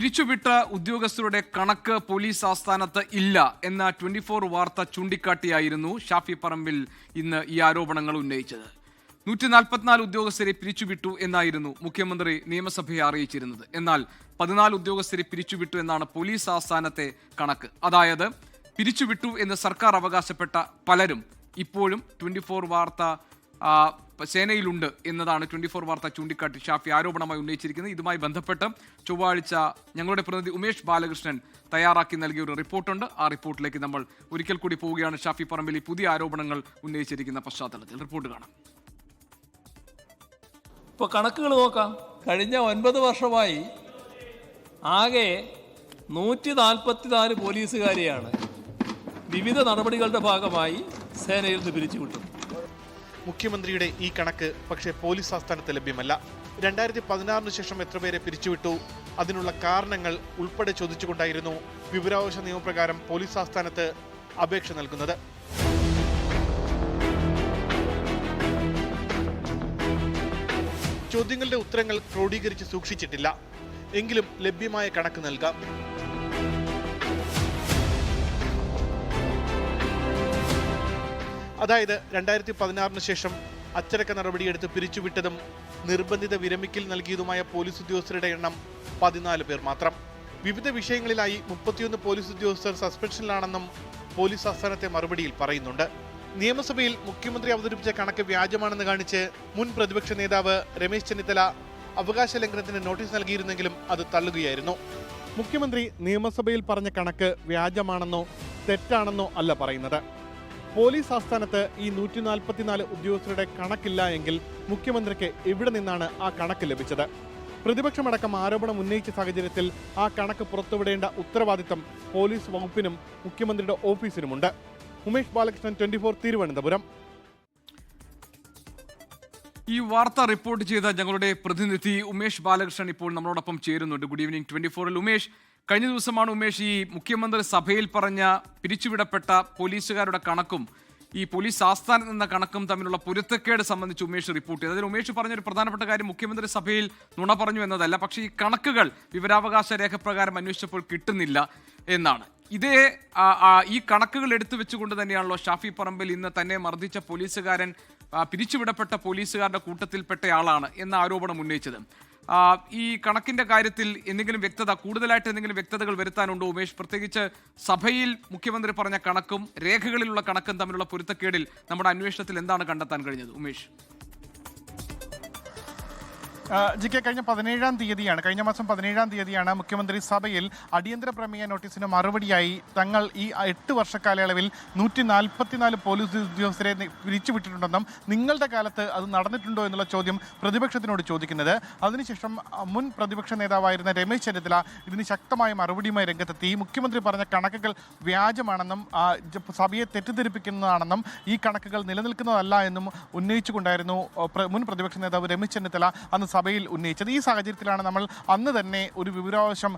പിരിച്ചുവിട്ട ഉദ്യോഗസ്ഥരുടെ കണക്ക് പോലീസ് ആസ്ഥാനത്ത് ഇല്ല എന്ന ട്വന്റി ഫോർ വാർത്ത ചൂണ്ടിക്കാട്ടിയായിരുന്നു ഷാഫി പറമ്പിൽ ഇന്ന് ഈ ആരോപണങ്ങൾ ഉന്നയിച്ചത്. നൂറ്റി നാൽപ്പത്തിനാല് ഉദ്യോഗസ്ഥരെ പിരിച്ചുവിട്ടു എന്നായിരുന്നു മുഖ്യമന്ത്രി നിയമസഭയെ അറിയിച്ചിരുന്നത്. എന്നാൽ പതിനാല് ഉദ്യോഗസ്ഥരെ പിരിച്ചുവിട്ടു എന്നാണ് പോലീസ് ആസ്ഥാനത്തെ കണക്ക്. അതായത് പിരിച്ചുവിട്ടു എന്ന് സർക്കാർ അവകാശപ്പെട്ട പലരും ഇപ്പോഴും ട്വന്റി ഫോർ വാർത്ത സേനയിലുണ്ട് എന്നതാണ് ട്വന്റി ഫോർ വാർത്ത ചൂണ്ടിക്കാട്ടി. ഷാഫി ആരോപണമായി ഉന്നയിച്ചിരിക്കുന്നത്. ഇതുമായി ബന്ധപ്പെട്ട് ചൊവ്വാഴ്ച ഞങ്ങളുടെ പ്രതിനിധി ഉമേഷ് ബാലകൃഷ്ണൻ തയ്യാറാക്കി നൽകിയ ഒരു റിപ്പോർട്ടുണ്ട്. ആ റിപ്പോർട്ടിലേക്ക് നമ്മൾ ഒരിക്കൽ കൂടി പോവുകയാണ്. ഷാഫി പറമ്പിൽ ഈ പുതിയ ആരോപണങ്ങൾ ഉന്നയിച്ചിരിക്കുന്ന പശ്ചാത്തലത്തിൽ. റിപ്പോർട്ട് കാണാം. ഇപ്പോൾ കണക്കുകൾ നോക്കാം. കഴിഞ്ഞ ഒൻപത് വർഷമായി ആകെ നൂറ്റി നാൽപ്പത്തിനാല് പോലീസുകാരെയാണ് വിവിധ നടപടികളുടെ ഭാഗമായി സേനയിൽ നിന്ന് പിരിച്ചുവിട്ടത്. മുഖ്യമന്ത്രിയുടെ ഈ കണക്ക് പക്ഷേ പോലീസ് ആസ്ഥാനത്ത് ലഭ്യമല്ല. രണ്ടായിരത്തി പതിനാറിന് ശേഷം എത്ര പേരെ പിരിച്ചുവിട്ടു? അതിനുള്ള കാരണങ്ങൾ ഉൾപ്പെടെ ചോദിച്ചുകൊണ്ടായിരുന്നു വിവരാവകാശ നിയമപ്രകാരം പോലീസ് ആസ്ഥാനത്ത് അപേക്ഷ നൽകുന്നത്. ചോദ്യങ്ങളുടെ ഉത്തരങ്ങൾ ക്രോഡീകരിച്ച് സൂക്ഷിച്ചിട്ടില്ല. എങ്കിലും ലഭ്യമായ കണക്ക് നൽകാം. അതായത് രണ്ടായിരത്തി പതിനാറിന് ശേഷം അച്ചടക്ക നടപടിയെടുത്ത് പിരിച്ചുവിട്ടതും നിർബന്ധിത വിരമിക്കൽ നൽകിയതുമായ പോലീസ് ഉദ്യോഗസ്ഥരുടെ എണ്ണം പതിനാല് പേർ മാത്രം. വിവിധ വിഷയങ്ങളിലായി മുപ്പത്തിയൊന്ന് പോലീസ് ഉദ്യോഗസ്ഥർ സസ്പെൻഷനിലാണെന്നും പോലീസ് ആസ്ഥാനത്തെ മറുപടിയിൽ പറയുന്നുണ്ട്. നിയമസഭയിൽ മുഖ്യമന്ത്രി അവതരിപ്പിച്ച കണക്ക് വ്യാജമാണെന്ന് കാണിച്ച് മുൻ പ്രതിപക്ഷ നേതാവ് രമേശ് ചെന്നിത്തല അവകാശ ലംഘനത്തിന് നോട്ടീസ് നൽകിയിരുന്നെങ്കിലും അത് തള്ളുകയായിരുന്നു. മുഖ്യമന്ത്രി നിയമസഭയിൽ പറഞ്ഞ കണക്ക് വ്യാജമാണെന്നോ തെറ്റാണെന്നോ അല്ല പറയുന്നത്. പോലീസ് ആസ്ഥാനത്ത് ഈ നൂറ്റി നാൽപ്പത്തിനാല് ഉദ്യോഗസ്ഥരുടെ കണക്കില്ല എങ്കിൽ മുഖ്യമന്ത്രിക്ക് എവിടെ നിന്നാണ് ആ കണക്ക് ലഭിച്ചത്? പ്രതിപക്ഷമടക്കം ആരോപണം ഉന്നയിച്ച സാഹചര്യത്തിൽ ആ കണക്ക് പുറത്തുവിടേണ്ട ഉത്തരവാദിത്തം പോലീസ് വകുപ്പിനും മുഖ്യമന്ത്രിയുടെ ഓഫീസിനുമുണ്ട്. Umesh Balakrishnan twenty four Thiruvananthapuram. ഈ വാർത്ത റിപ്പോർട്ട് ചെയ്ത ഞങ്ങളുടെ പ്രതിനിധി ഉമേഷ് ബാലകൃഷ്ണൻ ഇപ്പോൾ നമ്മളോടൊപ്പം ചേരുന്നുണ്ട്. ഗുഡ് ഈവനിങ് ട്വന്റി ഫോറിൽ ഉമേഷ് കഴിഞ്ഞ ദിവസമാണ് ഉമേഷ് ഈ മുഖ്യമന്ത്രി സഭയിൽ പറഞ്ഞ പിരിച്ചുവിടപ്പെട്ട പോലീസുകാരുടെ കണക്കും ഈ പോലീസ് ആസ്ഥാനത്ത് നിന്ന കണക്കും തമ്മിലുള്ള പൊരുത്തക്കേട് സംബന്ധിച്ച് ഉമേഷ് റിപ്പോർട്ട് ചെയ്തു. അതിൽ ഉമേഷ് പറഞ്ഞൊരു പ്രധാനപ്പെട്ട കാര്യം മുഖ്യമന്ത്രി സഭയിൽ നുണ പറഞ്ഞു എന്നതല്ല പക്ഷേ ഈ കണക്കുകൾ വിവരാവകാശ രേഖ പ്രകാരം അന്വേഷിച്ചപ്പോൾ കിട്ടുന്നില്ല എന്നാണ്. ഇതേ ഈ കണക്കുകൾ എടുത്തു വെച്ചുകൊണ്ട് തന്നെയാണല്ലോ ഷാഫി പറമ്പിൽ ഇന്ന് തന്നെ മർദ്ദിച്ച പോലീസുകാരൻ പിരിച്ചുവിടപ്പെട്ട പോലീസുകാരുടെ കൂട്ടത്തിൽപ്പെട്ടയാളാണ് എന്ന ആരോപണം ഉന്നയിച്ചത്. ഈ കണക്കിന്റെ കാര്യത്തിൽ എന്തെങ്കിലും വ്യക്തത കൂടുതലായിട്ട് എന്തെങ്കിലും വ്യക്തതകൾ വരുത്താനുണ്ടോ ഉമേഷ്? പ്രത്യേകിച്ച് സഭയിൽ മുഖ്യമന്ത്രി പറഞ്ഞ കണക്കും രേഖകളിലുള്ള കണക്കും തമ്മിലുള്ള പൊരുത്തക്കേടിൽ നമ്മുടെ അന്വേഷണത്തിൽ എന്താണ് കണ്ടെത്താൻ കഴിഞ്ഞത് ഉമേഷ്? ജി കെ കഴിഞ്ഞ പതിനേഴാം തീയതിയാണ് കഴിഞ്ഞ മാസം പതിനേഴാം തീയതിയാണ് മുഖ്യമന്ത്രി സഭയിൽ അടിയന്തര പ്രമേയ നോട്ടീസിന് മറുപടിയായി തങ്ങൾ ഈ എട്ട് വർഷ കാലയളവിൽ നൂറ്റി നാൽപ്പത്തിനാല് പോലീസ് ഉദ്യോഗസ്ഥരെ പിരിച്ചുവിട്ടിട്ടുണ്ടെന്നും നിങ്ങളുടെ കാലത്ത് അത് നടന്നിട്ടുണ്ടോ എന്നുള്ള ചോദ്യം പ്രതിപക്ഷത്തിനോട് ചോദിക്കുന്നത്. അതിനുശേഷം മുൻ പ്രതിപക്ഷ നേതാവായിരുന്ന രമേശ് ചെന്നിത്തല ഇതിന് ശക്തമായ മറുപടിയുമായി രംഗത്തെത്തി. മുഖ്യമന്ത്രി പറഞ്ഞ കണക്കുകൾ വ്യാജമാണെന്നും സഭയെ തെറ്റിദ്ധരിപ്പിക്കുന്നതാണെന്നും ഈ കണക്കുകൾ നിലനിൽക്കുന്നതല്ല എന്നും ഉന്നയിച്ചുകൊണ്ടായിരുന്നു മുൻ പ്രതിപക്ഷ നേതാവ് രമേശ് ചെന്നിത്തല അന്ന് സഭയിൽ ഉന്നയിച്ചത്. ഈ സാഹചര്യത്തിലാണ് നമ്മൾ അന്ന് തന്നെ ഒരു വിവരാവശ്യം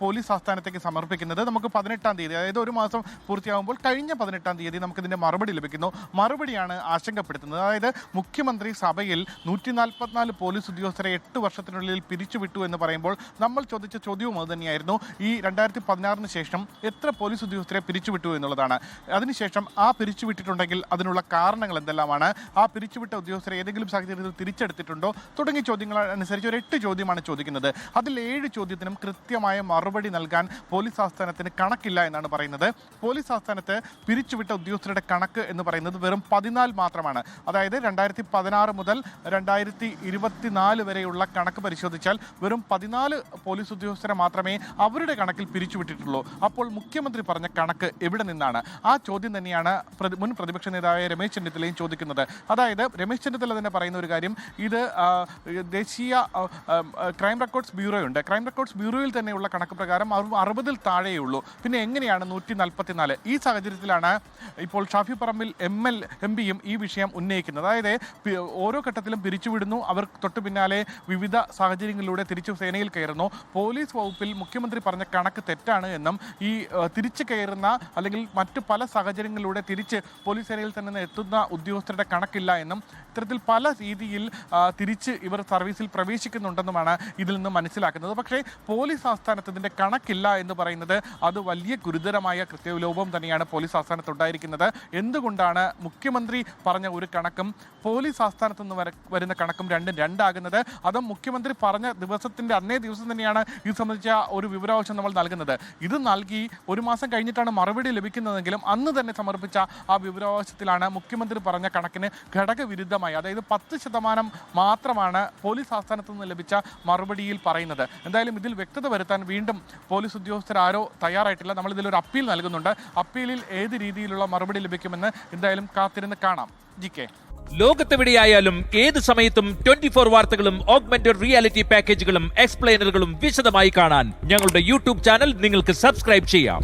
പോലീസ് ആസ്ഥാനത്തേക്ക് സമർപ്പിക്കുന്നത്. നമുക്ക് പതിനെട്ടാം തീയതി അതായത് ഒരു മാസം പൂർത്തിയാകുമ്പോൾ കഴിഞ്ഞ പതിനെട്ടാം തീയതി നമുക്കിതിന്റെ മറുപടി ലഭിക്കുന്നു. മറുപടിയാണ് ആശങ്കപ്പെടുത്തുന്നത്. അതായത് മുഖ്യമന്ത്രി സഭയിൽ നൂറ്റി നാൽപ്പത്തിനാല് പോലീസ് ഉദ്യോഗസ്ഥരെ എട്ട് വർഷത്തിനുള്ളിൽ പിരിച്ചുവിട്ടു എന്ന് പറയുമ്പോൾ നമ്മൾ ചോദിച്ച ചോദ്യവും അത് തന്നെയായിരുന്നു. ഈ രണ്ടായിരത്തി പതിനാറിന് ശേഷം എത്ര പോലീസ് ഉദ്യോഗസ്ഥരെ പിരിച്ചുവിട്ടു എന്നുള്ളതാണ്. അതിനുശേഷം ആ പിരിച്ചുവിട്ടിട്ടുണ്ടെങ്കിൽ അതിനുള്ള കാരണങ്ങൾ എന്തെല്ലാമാണ്? ആ പിരിച്ചുവിട്ട ഉദ്യോഗസ്ഥരെ ഏതെങ്കിലും സാഹചര്യത്തിൽ തിരിച്ചെടുത്തിട്ടുണ്ടോ? തുടങ്ങിയ ചോദ്യങ്ങൾ അനുസരിച്ച് ഒരു എട്ട് ചോദ്യമാണ് ചോദിക്കുന്നത്. അതിൽ ഏഴ് ചോദ്യത്തിനും കൃത്യമായ മറുപടി നൽകാൻ പോലീസ് ആസ്ഥാനത്തിന് കണക്കില്ല എന്നാണ് പറയുന്നത്. പോലീസ് ആസ്ഥാനത്ത് പിരിച്ചുവിട്ട ഉദ്യോഗസ്ഥരുടെ കണക്ക് എന്ന് പറയുന്നത് വെറും പതിനാല് മാത്രമാണ്. അതായത് രണ്ടായിരത്തി പതിനാറ് മുതൽ രണ്ടായിരത്തി ഇരുപത്തിനാല് വരെയുള്ള കണക്ക് പരിശോധിച്ചാൽ വെറും പതിനാല് പോലീസ് ഉദ്യോഗസ്ഥരെ മാത്രമേ അവരുടെ കണക്കിൽ പിരിച്ചുവിട്ടിട്ടുള്ളൂ. അപ്പോൾ മുഖ്യമന്ത്രി പറഞ്ഞ കണക്ക് എവിടെ നിന്നാണ്? ആ ചോദ്യം തന്നെയാണ് മുൻ പ്രതിപക്ഷ നേതാവായ രമേശ് ചെന്നിത്തലയും ചോദിക്കുന്നത്. അതായത് രമേശ് ചെന്നിത്തല തന്നെ പറയുന്ന ഒരു കാര്യം. ഇത് ആ, ദേശീയ ക്രൈം റെക്കോർഡ്സ് ബ്യൂറോ ഉണ്ട് ക്രൈം റെക്കോർഡ്സ് ബ്യൂറോയിൽ തന്നെയുള്ള കണക്ക് പ്രകാരം അറു- അറുപതിൽ താഴെയേ ഉള്ളൂ പിന്നെ എങ്ങനെയാണ് നൂറ്റി നാൽപ്പത്തിനാല് ഈ സാഹചര്യത്തിലാണ് ഇപ്പോൾ Shafi Parambil M L M പിയും ഈ വിഷയം ഉന്നയിക്കുന്നത്. അതായത് ഓരോ ഘട്ടത്തിലും പിരിച്ചുവിടുന്നു. അവർ തൊട്ടു പിന്നാലെ വിവിധ സാഹചര്യങ്ങളിലൂടെ തിരിച്ചു സേനയിൽ കയറുന്നു. പോലീസ് വകുപ്പിൽ മുഖ്യമന്ത്രി പറഞ്ഞ കണക്ക് തെറ്റാണ് എന്നും ഈ തിരിച്ചു കയറുന്ന അല്ലെങ്കിൽ മറ്റു പല സാഹചര്യങ്ങളിലൂടെ തിരിച്ച് പോലീസ് സേനയിൽ തന്നെ എത്തുന്ന ഉദ്യോഗസ്ഥരുടെ കണക്കില്ല എന്നും ഇത്തരത്തിൽ പല രീതിയിൽ തിരിച്ച് ഇവർ സർവീസിൽ പോലീസിൽ പ്രവേശിക്കുന്നുണ്ടെന്നുമാണ് ഇതിൽ നിന്ന് മനസ്സിലാക്കുന്നത്. പക്ഷേ പോലീസ് ആസ്ഥാനത്ത് കണക്കില്ല എന്ന് പറയുന്നത് അത് വലിയ ഗുരുതരമായ കൃത്യവിലോപം തന്നെയാണ് പോലീസ് ആസ്ഥാനത്ത് ഉണ്ടായിരിക്കുന്നത് എന്തുകൊണ്ടാണ് മുഖ്യമന്ത്രി പറഞ്ഞ ഒരു കണക്കും പോലീസ് ആസ്ഥാനത്ത് നിന്ന് വരുന്ന കണക്കും രണ്ടും രണ്ടാകുന്നത്? അതും മുഖ്യമന്ത്രി പറഞ്ഞ ദിവസത്തിന്റെ അന്നേ ദിവസം തന്നെയാണ് ഇത് സംബന്ധിച്ച ഒരു വിവരാവശ്യം നമ്മൾ നൽകുന്നത്? ഇത് നൽകി ഒരു മാസം കഴിഞ്ഞിട്ടാണ് മറുപടി ലഭിക്കുന്നതെങ്കിലും അന്ന് തന്നെ സമർപ്പിച്ച ആ വിവരാവശ്യത്തിലാണ് മുഖ്യമന്ത്രി പറഞ്ഞ കണക്കിന് ഘടകവിരുദ്ധമായി അതായത് പത്ത് ശതമാനം മാത്രമാണ് പോലീസ് ആസ്ഥാനത്ത് നിന്ന് ലഭിച്ച മറുപടിയിൽ പറയുന്നത്. എന്തായാലും ഇതിൽ വ്യക്തത വരുത്താൻ വീണ്ടും പോലീസ് ഉദ്യോഗസ്ഥർ ആരോ തയ്യാറായിട്ടില്ല. നമ്മൾ ഇതിൽ ഒരു അപ്പീൽ നൽകുന്നുണ്ട്. അപ്പീലിൽ ഏത് രീതിയിലുള്ള മറുപടി ലഭിക്കുമെന്ന് എന്തായാലും കാത്തിരുന്ന് കാണാം. G K. ലോകത്തെവിടെയായാലും ഏത് സമയത്തും ട്വന്റി ഫോർ വാർത്തകളും ഓഗ്മെന്റഡ് റിയാലിറ്റി പാക്കേജുകളും എക്സ്പ്ലെയിനറുകളും വിശദമായി കാണാൻ ഞങ്ങളുടെ യൂട്യൂബ് ചാനൽ നിങ്ങൾക്ക് സബ്സ്ക്രൈബ് ചെയ്യാം.